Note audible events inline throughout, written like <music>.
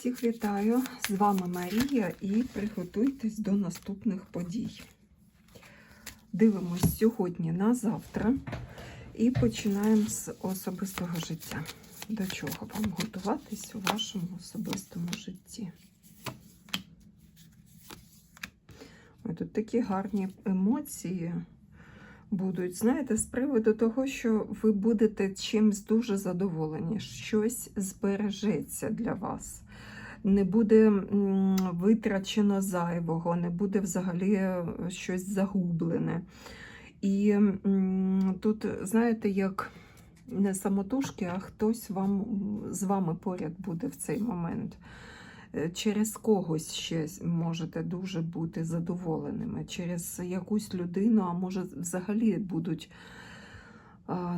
Всіх вітаю! З вами Марія і приготуйтесь до наступних подій. Дивимось сьогодні на завтра і починаємо з особистого життя. До чого вам готуватись у вашому особистому житті? Ой, тут такі гарні емоції будуть. Знаєте, з приводу того, що ви будете чимсь дуже задоволені, щось збережеться для вас. Не буде витрачено зайвого, не буде взагалі е, щось загублене. І тут, знаєте, як не самотужки, а хтось вам з вами поряд буде в цей момент. Е, Через когось ще можете дуже бути задоволеними, через якусь людину, а може взагалі будуть,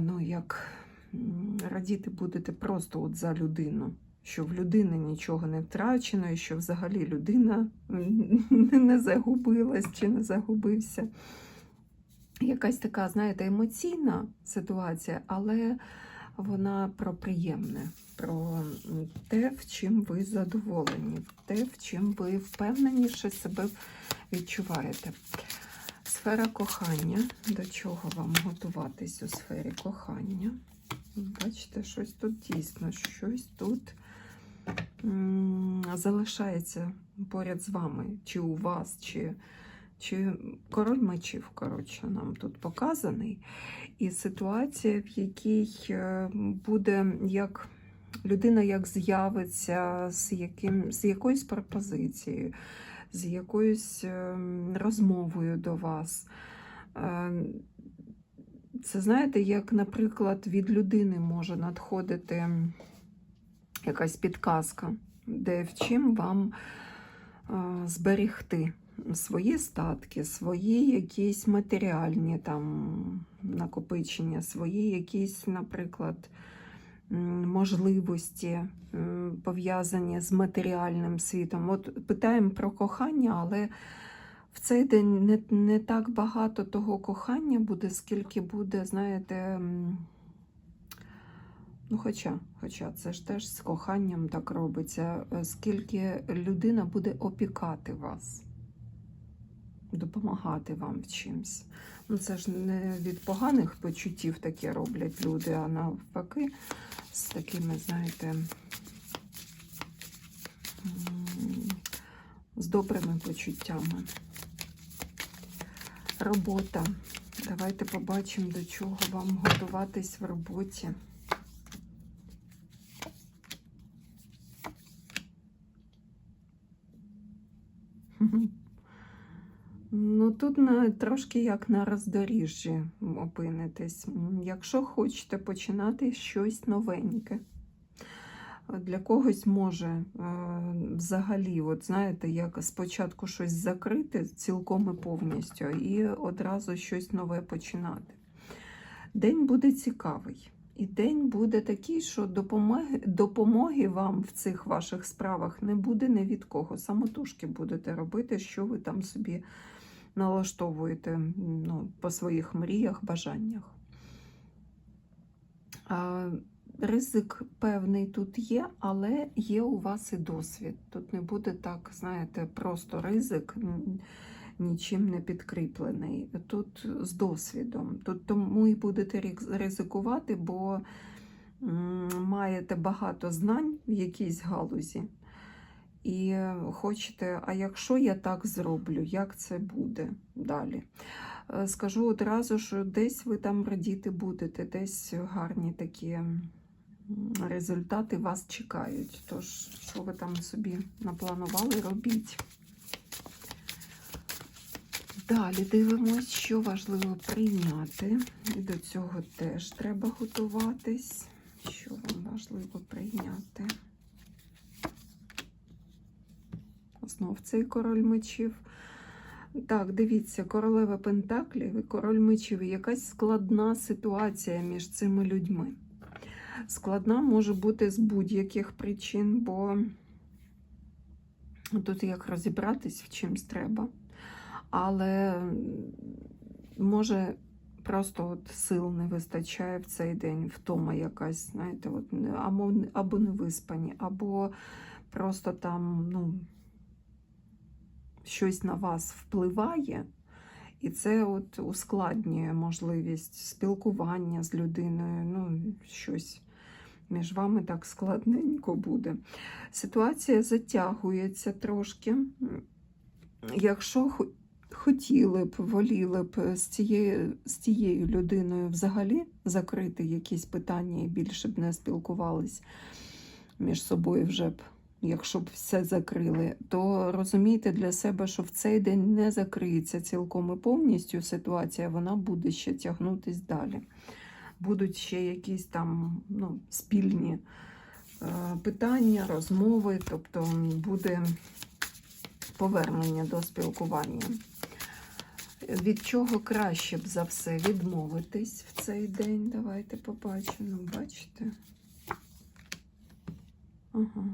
ну як радіти будете просто от за людину, що в людини нічого не втрачено, і що взагалі людина <laughs> не загубилась чи не загубився. Якась така, знаєте, емоційна ситуація, але вона про приємне, про те, в чим ви задоволені, те, в чим ви впевненіше себе відчуваєте. Сфера кохання. До чого вам готуватись у сфері кохання? Бачите, щось тут дійсно, щось тут залишається поряд з вами, чи у вас, чи, чи король мечів, коротше, нам тут показаний. І ситуація, в якій е, буде як людина як з'явиться з, яким, з якоюсь пропозицією, з якоюсь е, розмовою до вас. Е, Це знаєте, як, наприклад, від людини може надходити якась підказка, де в чим вам е, зберегти свої статки, свої якісь матеріальні там накопичення, свої якісь, наприклад, можливості пов'язані з матеріальним світом. От питаємо про кохання, але в цей день не, не так багато того кохання буде, скільки буде, знаєте, ну, хоча, хоча це ж теж з коханням так робиться, е, скільки людина буде опікати вас допомагати вам в чимсь. Ну, це ж не від поганих почуттів таке роблять люди, а навпаки, з такими, знаєте, з добрими почуттями. Робота. Давайте побачимо, до чого вам готуватись в роботі. Ну, тут на, трошки як на роздоріжжі опинитесь. Якщо хочете починати щось новеньке, для когось може е, взагалі, от знаєте, як спочатку щось закрити цілком і повністю, і одразу щось нове починати. День буде цікавий. І день буде такий, що допомоги, допомоги вам в цих ваших справах не буде ні від кого. Самотужки будете робити, що ви там собі налаштовуєте ну, по своїх мріях, бажаннях. А, ризик певний тут є, але є у вас і досвід. Тут не буде так, знаєте, просто ризик, нічим не підкріплений. Тут з досвідом. Тут тому і будете ризикувати, бо маєте багато знань в якійсь галузі. І е, хочете, а якщо я так зроблю, як це буде далі? Е, Скажу одразу, що десь ви там радіти будете, десь гарні такі результати вас чекають. Тож, що ви там собі напланували, робіть. Далі дивимось, що важливо прийняти. І до цього теж треба готуватись. Що вам важливо прийняти? Знов цей король мечів. Так, дивіться, королева Пентаклів і король мечів. Якась складна ситуація між цими людьми. Складна може бути з будь-яких причин, бо тут як розібратись в чимсь треба. Але може просто от сил не вистачає в цей день, втома якась, знаєте, от, або, або не виспані, або просто там, ну, щось на вас впливає, і це от ускладнює можливість спілкування з людиною, ну, щось між вами так складненько буде. Ситуація затягується трошки. Якщо хотіли б, воліли б з цією, з тією людиною взагалі закрити якісь питання і більше б не спілкувались між собою вже б, якщо б все закрили, то розумійте для себе, що в цей день не закриється цілком і повністю ситуація, вона буде ще тягнутись далі. Будуть ще якісь там ну, спільні е, питання, розмови, тобто буде повернення до спілкування. Від чого краще б за все відмовитись в цей день? Давайте побачимо. Бачите? Ага.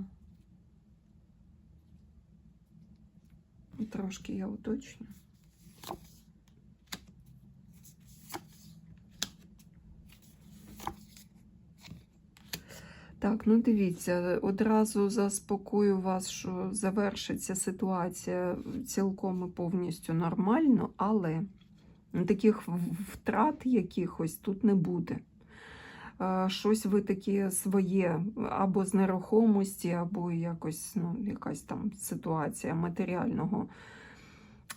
Трошки я уточню. Так, ну дивіться, одразу заспокою вас, що завершиться ситуація цілком і повністю нормально, але таких втрат якихось тут не буде. Е, Щось ви таке своє або з нерухомості, або якось, ну, якась там ситуація матеріального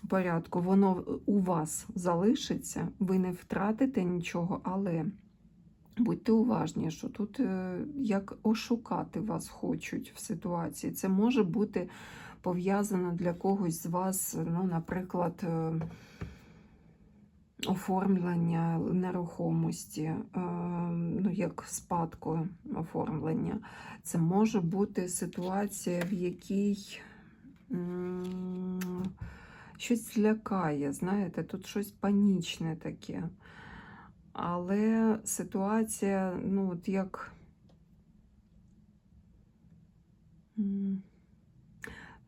порядку, воно у вас залишиться, ви не втратите нічого, але Будьте уважні, що тут е, як ошукати вас хочуть в ситуації. Це може бути пов'язано для когось з вас, ну, наприклад, е, оформлення нерухомості, е, ну, як спадку оформлення. Це може бути ситуація, в якій щось злякає, знаєте, тут щось панічне таке. Але ситуація, ну, от як.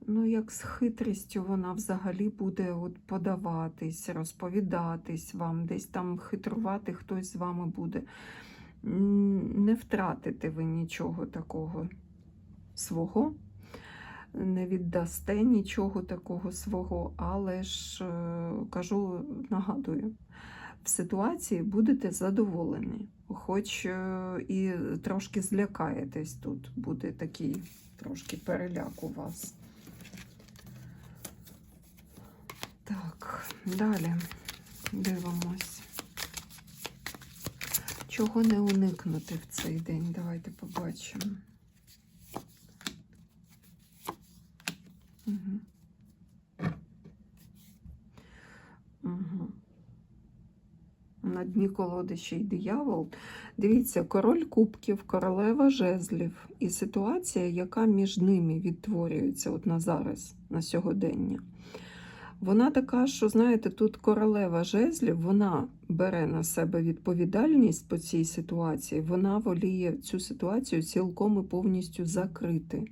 Ну, як з хитрістю вона взагалі буде от подаватись, розповідатись вам, десь там хитрувати хтось з вами буде. Не втратите ви нічого такого свого, не віддасте нічого такого свого, але ж е, кажу, нагадую в ситуації будете задоволені, хоч е, і трошки злякаєтесь тут, буде такий трошки переляк у вас. Так, далі дивимось. Чого не уникнути в цей день? Давайте побачимо. Угу. Угу. На дні колоди й диявол. Дивіться, король кубків, королева жезлів і ситуація, яка між ними відтворюється от на зараз, на сьогодення. Вона така, що, знаєте, тут королева жезлів, вона бере на себе відповідальність по цій ситуації, вона воліє цю ситуацію цілком і повністю закрити.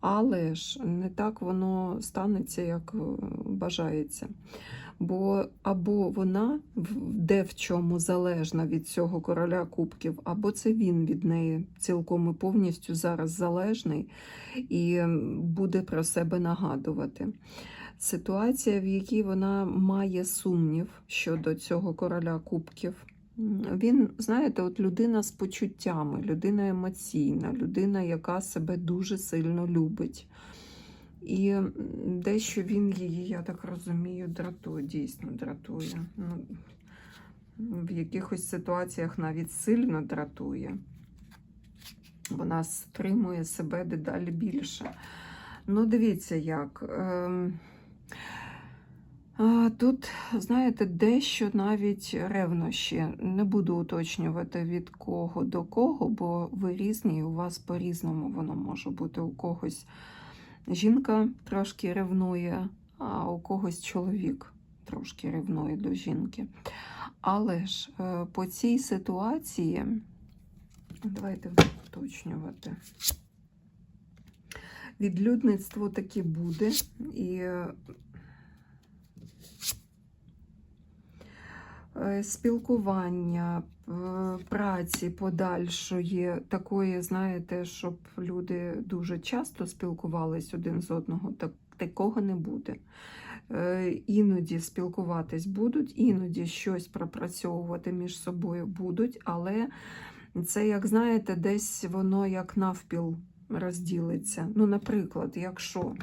Але ж не так воно станеться, як е, бажається. Бо або вона де в чому залежна від цього короля кубків, або це він від неї цілком і повністю зараз залежний і буде про себе нагадувати. Ситуація, в якій вона має сумнів щодо цього короля кубків. Він, знаєте, от людина з почуттями, людина емоційна, людина, яка себе дуже сильно любить. І дещо він її, я так розумію, дратує, дійсно дратує. Ну, в якихось ситуаціях навіть сильно дратує. Вона стримує себе дедалі більше. Ну, дивіться як. Ем, Тут, знаєте, дещо навіть ревнощі. Не буду уточнювати від кого до кого, бо ви різні, і у вас по-різному воно може бути. У когось жінка трошки ревнує, а у когось чоловік трошки ревнує до жінки. Але ж е, по цій ситуації, давайте уточнювати. Відлюдництво таки буде, і е, спілкування, праці подальшої, такої, знаєте, щоб люди дуже часто спілкувались один з одного, так, такого не буде. Е, Іноді спілкуватись будуть, іноді щось пропрацьовувати між собою будуть, але це, як знаєте, десь воно як навпіл розділиться. Ну, наприклад, якщо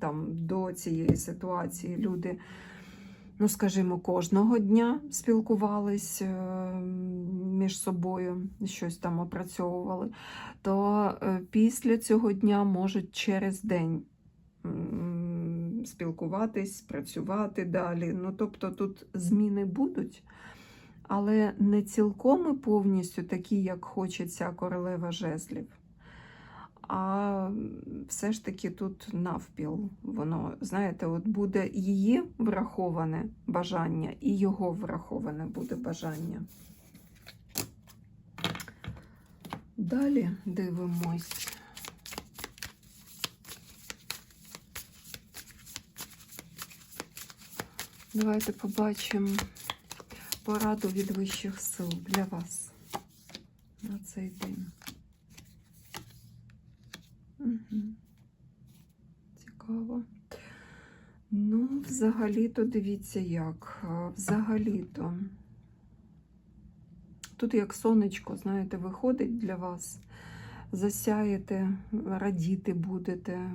там до цієї ситуації люди, ну скажімо, кожного дня спілкувались е, між собою, щось там опрацьовували, то е, після цього дня можуть через день спілкуватись, працювати далі. Ну, тобто тут зміни будуть. Але не цілком і повністю такі, як хоче ця королева жезлів. А все ж таки тут навпіл. Воно, знаєте, от буде її враховане бажання, і його враховане буде бажання. Далі дивимось. Давайте побачимо пораду від вищих сил для вас на цей день. Цікаво. Ну, взагалі-то дивіться як. Взагалі-то. Тут як сонечко, знаєте, виходить для вас. Засяєте, радіти будете.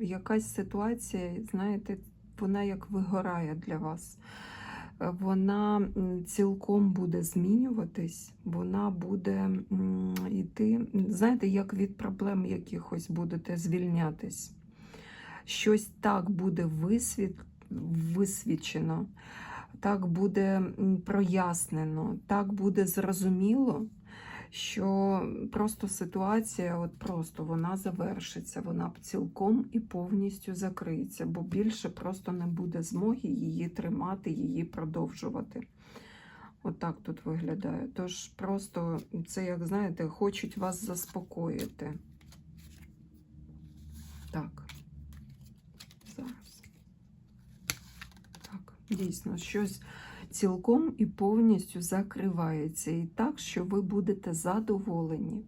Якась ситуація, знаєте, вона як вигорає для вас. Вона цілком буде змінюватись, вона буде йти, знаєте, як від проблем якихось будете звільнятись. Щось так буде висвіт, висвічено, так буде прояснено, так буде зрозуміло, що просто ситуація, от просто вона завершиться, вона цілком і повністю закриється, бо більше просто не буде змоги її тримати, її продовжувати. Отак тут виглядає. Тож просто це, як знаєте, хочуть вас заспокоїти. Так. Зараз. Так, дійсно, щось цілком і повністю закривається. І так, що ви будете задоволені.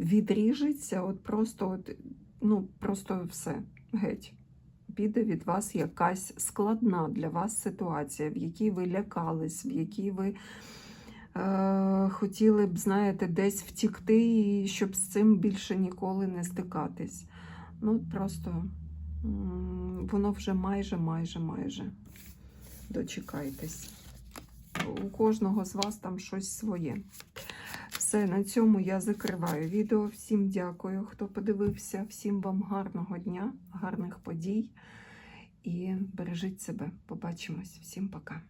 Відріжеться, от просто, от, ну, просто все, геть. Піде від вас якась складна для вас ситуація, в якій ви лякались, в якій ви е, хотіли б, знаєте, десь втікти, і щоб з цим більше ніколи не стикатись. Ну, просто воно вже майже, майже, майже. Дочекайтесь. У кожного з вас там щось своє. Все, на цьому я закриваю відео. Всім дякую, хто подивився. Всім вам гарного дня, гарних подій і бережіть себе. Побачимось. Всім пока.